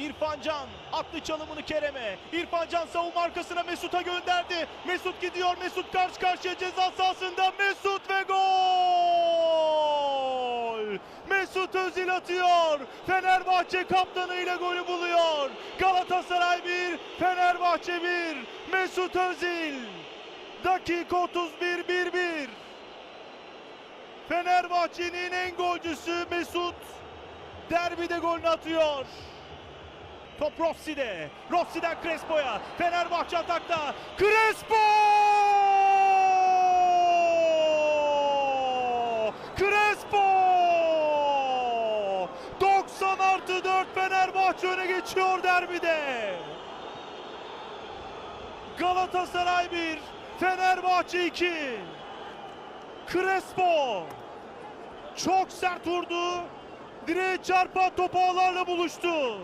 İrfan Can attı çalımını Kerem'e. İrfan Can savunma arkasına Mesut'a gönderdi. Mesut gidiyor. Mesut karşı karşıya ceza sahasında. Mesut ve gol! Mesut Özil atıyor. Fenerbahçe kaptanıyla golü buluyor. Galatasaray 1, Fenerbahçe 1. Mesut Özil. Dakika 31 1-1. Fenerbahçe'nin en golcüsü Mesut derbide golünü atıyor. Top Rossi'de. Rossi'den Crespo'ya. Fenerbahçe atakta. Crespo! Crespo! 90 artı 4 Fenerbahçe öne geçiyor derbide. Galatasaray 1, Fenerbahçe 2. Crespo çok sert vurdu. Direğe çarpan top ağlarla buluştu.